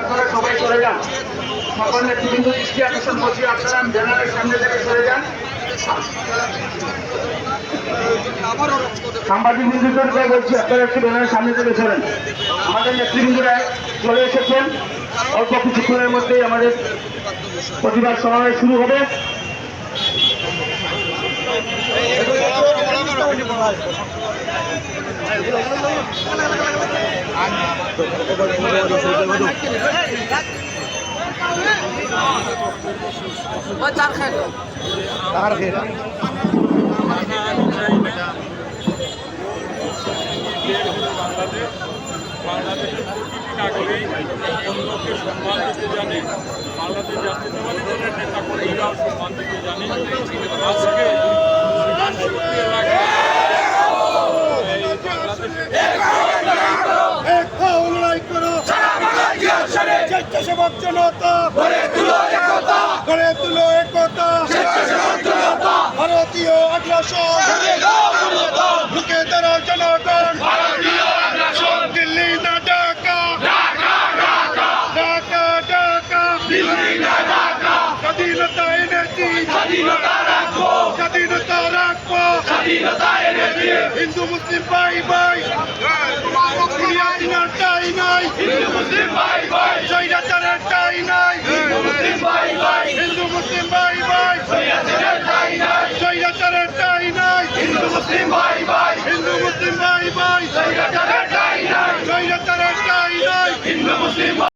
আপনারা সবাই চলে যান। সকল নেতৃবৃন্দ দৃষ্টি আকর্ষণ করছি, আপনারা ব্যানারের সামনে থেকে চলে যান। সাংবাদিক বন্ধুদেরকে বলছি, আপনারা একটু ব্যানারের সামনে থেকে সরেন। আমাদের নেতৃবৃন্দরা চলে এসেছেন। অল্প কিছুক্ষণের মধ্যেই আমাদের প্রতিবাদ সমাবেশ শুরু হবে। বাংলাদেশ বাংলাদেশের প্রতিটি নাগরিক অন্যকে সম্মান দিতে জানে বাংলাদেশ জাতীয়তাবাদী দলের নেতা কর্মীরাও সম্মান দিতে আজকে এলাকায় স্বেচ্ছাসেবক জনতা গড়ে তুলো একতা। গড়ে তুলো একতা। ভারতীয় আগ্রাসন। ঢুকে দাঁড়াও জনগণ। দিল্লি না ঢাকা। ঢাকা ঢাকা। স্বাধীনতা এনেছি স্বাধীনতা রাখব। স্বাধীনতা রাখব। স্বাধীনতা এনেছি হিন্দু মুসলিম ভাই ভাই। নাই হিন্দু